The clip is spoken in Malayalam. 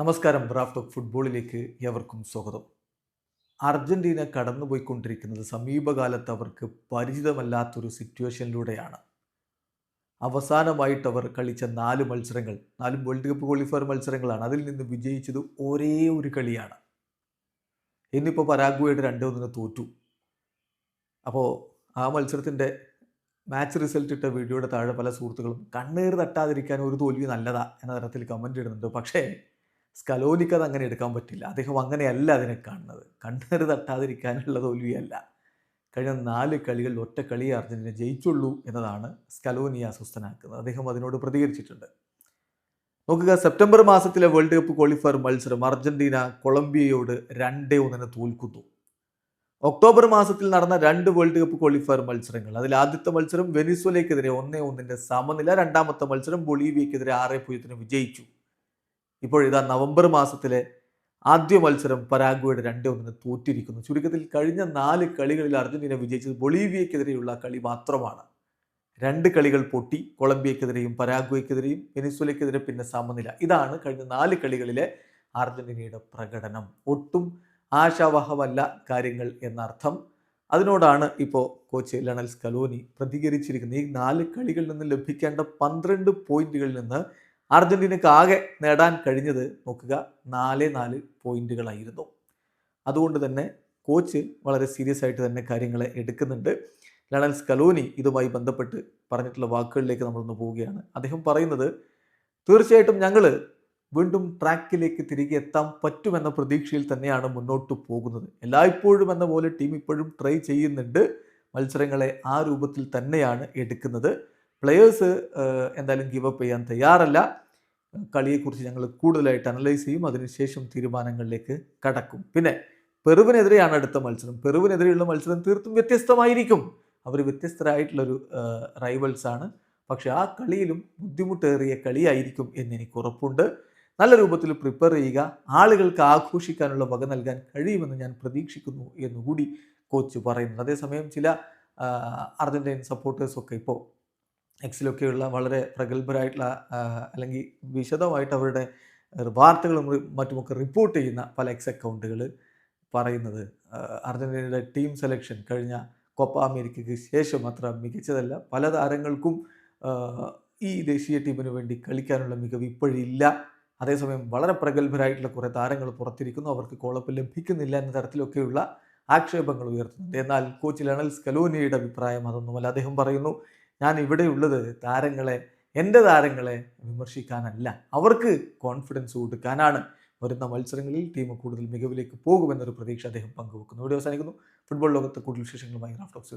നമസ്കാരം ബ്രാഫ് ടോക്ക് ഫുട്ബോളിലേക്ക് എവർക്കും സ്വാഗതം. അർജന്റീന കടന്നുപോയിക്കൊണ്ടിരിക്കുന്നത് സമീപകാലത്ത് അവർക്ക് പരിചിതമല്ലാത്തൊരു സിറ്റുവേഷനിലൂടെയാണ്. അവസാനമായിട്ട് അവർ കളിച്ച നാല് മത്സരങ്ങൾ നാലും വേൾഡ് കപ്പ് ക്വാളിഫയർ മത്സരങ്ങളാണ് അതിൽ നിന്ന് വിജയിച്ചത് ഒരേ ഒരു കളിയാണ്. ഇന്നിപ്പോൾ പരാഗ്വയുടെ രണ്ട് ഒന്നിന് തോറ്റു. അപ്പോൾ ആ മത്സരത്തിന്റെ മാച്ച് റിസൾട്ട് ഇട്ട വീഡിയോയുടെ താഴെ പല സുഹൃത്തുക്കളും കണ്ണീർ തട്ടാതിരിക്കാൻ ഒരു തോൽവി നല്ലതാ എന്ന തരത്തിൽ കമന്റ് ഇടുന്നുണ്ട്. പക്ഷേ സ്കലോനിക്ക് അത് അങ്ങനെ എടുക്കാൻ പറ്റില്ല അദ്ദേഹം അങ്ങനെയല്ല അതിനെ കാണുന്നത്. കണ്ണീർ തട്ടാതിരിക്കാനുള്ള തോൽവിയല്ല. കഴിഞ്ഞ നാല് കളികളിൽ ഒറ്റ കളിയെ അർജന്റീന ജയിച്ചുള്ളൂ എന്നതാണ് സ്കലോനി അസ്വസ്ഥനാക്കുന്നത്. അദ്ദേഹം അതിനോട് പ്രതികരിച്ചിട്ടുണ്ട്. നോക്കുക സെപ്റ്റംബർ മാസത്തിലെ വേൾഡ് കപ്പ് ക്വാളിഫയർ മത്സരം അർജന്റീന കൊളംബിയയോട് രണ്ടേ ഒന്നിന് തോൽക്കുന്നു. ഒക്ടോബർ മാസത്തിൽ നടന്ന രണ്ട് വേൾഡ് കപ്പ് ക്വാളിഫയർ മത്സരങ്ങൾ. അതിൽ ആദ്യത്തെ മത്സരം വെനിസ്വലയ്ക്കെതിരെ ഒന്നേ ഒന്നിന്റെ സമനില രണ്ടാമത്തെ മത്സരം ബൊളീവിയക്കെതിരെ ആറ് പൂജ്യത്തിന് വിജയിച്ചു. ഇപ്പോൾ ഇതാ നവംബർ മാസത്തിലെ ആദ്യ മത്സരം പരാഗ്വയുടെ രണ്ടേ ഒന്നിന് തോറ്റിരിക്കുന്നു. ചുരുക്കത്തിൽ കഴിഞ്ഞ നാല് കളികളിൽ അർജന്റീന വിജയിച്ചത് ബൊളീവിയക്കെതിരെയുള്ള കളി മാത്രമാണ്. രണ്ട് കളികൾ പൊട്ടി. കൊളംബിയക്കെതിരെയും പരാഗ്വയ്ക്കെതിരെയും വെനിസ്വലയ്ക്കെതിരെ പിന്നെ സമനില. ഇതാണ് കഴിഞ്ഞ നാല് കളികളിലെ അർജന്റീനയുടെ പ്രകടനം. ഒട്ടും ആശാവഹമല്ല കാര്യങ്ങൾ എന്നർത്ഥം. അതിനോടാണ് ഇപ്പോൾ കോച്ച് ലണൽസ് കലോനി പ്രതികരിച്ചിരിക്കുന്നത്. ഈ നാല് കളികളിൽ നിന്ന് ലഭിക്കേണ്ട പന്ത്രണ്ട് പോയിന്റുകളിൽ നിന്ന് അർജന്റീനക്ക് ആകെ നേടാൻ കഴിഞ്ഞത് നോക്കുക നാല് നാല് പോയിന്റുകളായിരുന്നു. അതുകൊണ്ട് തന്നെ കോച്ച് വളരെ സീരിയസ് ആയിട്ട് തന്നെ കാര്യങ്ങളെ എടുക്കുന്നുണ്ട്. ലണൽ സ്കലോനി ഇതുമായി ബന്ധപ്പെട്ട് പറഞ്ഞിട്ടുള്ള വാക്കുകളിലേക്ക് നമ്മളൊന്ന് പോവുകയാണ്. അദ്ദേഹം പറയുന്നത് തീർച്ചയായിട്ടും ഞങ്ങൾ വീണ്ടും ട്രാക്കിലേക്ക് തിരികെ എത്താൻ പറ്റുമെന്ന പ്രതീക്ഷയിൽ തന്നെയാണ് മുന്നോട്ട് പോകുന്നത്. എല്ലായ്പ്പോഴും എന്ന പോലെ ടീം ഇപ്പോഴും ട്രൈ ചെയ്യുന്നുണ്ട്. മത്സരങ്ങളെ ആ രൂപത്തിൽ തന്നെയാണ് എടുക്കുന്നത്. പ്ലെയേഴ്സ് എന്തായാലും ഗിവ് അപ്പ് ചെയ്യാൻ തയ്യാറല്ല. കളിയെക്കുറിച്ച് ഞങ്ങൾ കൂടുതലായിട്ട് അനലൈസ് ചെയ്യും. അതിനുശേഷം തീരുമാനങ്ങളിലേക്ക് കടക്കും. പിന്നെ പെറുവിനെതിരെയാണ് അടുത്ത മത്സരം. പെറുവിനെതിരെയുള്ള മത്സരം തീർത്തും വ്യത്യസ്തമായിരിക്കും. അവർ വ്യത്യസ്തരായിട്ടുള്ളൊരു റൈവൽസാണ് പക്ഷേ ആ കളിയിലും ബുദ്ധിമുട്ടേറിയ കളിയായിരിക്കും എന്ന് എനിക്ക് ഉറപ്പുണ്ട്. നല്ല രൂപത്തിൽ പ്രിപ്പയർ ചെയ്യുക. ആളുകൾക്ക് ആഘോഷിക്കാനുള്ള വക നൽകാൻ കഴിയുമെന്ന് ഞാൻ പ്രതീക്ഷിക്കുന്നു എന്നുകൂടി കോച്ച് പറയുന്നുണ്ട്. അതേസമയം ചില അർജന്റീൻ സപ്പോർട്ടേഴ്സൊക്കെ ഇപ്പോൾ എക്സിലൊക്കെയുള്ള വളരെ പ്രഗത്ഭരായിട്ടുള്ള അല്ലെങ്കിൽ വിശദമായിട്ട് അവരുടെ വാർത്തകളും മറ്റുമൊക്കെ റിപ്പോർട്ട് ചെയ്യുന്ന പല എക്സ് അക്കൗണ്ടുകൾ പറയുന്നത്. അർജന്റീനയുടെ ടീം സെലക്ഷൻ കഴിഞ്ഞ കൊപ്പ അമേരിക്കയ്ക്ക് ശേഷം അത്ര മികച്ചതല്ല. പല താരങ്ങൾക്കും ഈ ദേശീയ ടീമിന് വേണ്ടി കളിക്കാനുള്ള മികവ് ഇപ്പോഴില്ല. അതേസമയം വളരെ പ്രഗത്ഭരായിട്ടുള്ള കുറേ താരങ്ങൾ പുറത്തിരിക്കുന്നു. അവർക്ക് കോളപ്പ് ലഭിക്കുന്നില്ല എന്ന തരത്തിലൊക്കെയുള്ള ആക്ഷേപങ്ങൾ ഉയർത്തുന്നുണ്ട്. എന്നാൽ കോച്ച് ലണൽ സ്കലോനിയുടെ അഭിപ്രായം അതൊന്നുമല്ല. അദ്ദേഹം പറയുന്നു ഞാൻ ഇവിടെ ഉള്ളത് താരങ്ങളെ എന്റെ താരങ്ങളെ വിമർശിക്കാനല്ല. അവർക്ക് കോൺഫിഡൻസ് കൊടുക്കാനാണ് വരുന്ന മത്സരങ്ങളിൽ ടീം കൂടുതൽ മികവിലേക്ക് പോകുമെന്നൊരു പ്രതീക്ഷ അദ്ദേഹം പങ്കുവെക്കുന്നു. ഇവിടെ അവസാനിക്കുന്നു. ഫുട്ബോൾ ലോകത്ത് കൂടുതൽ വിശേഷങ്ങളുമായി റാഫ്റ്റോക്സ്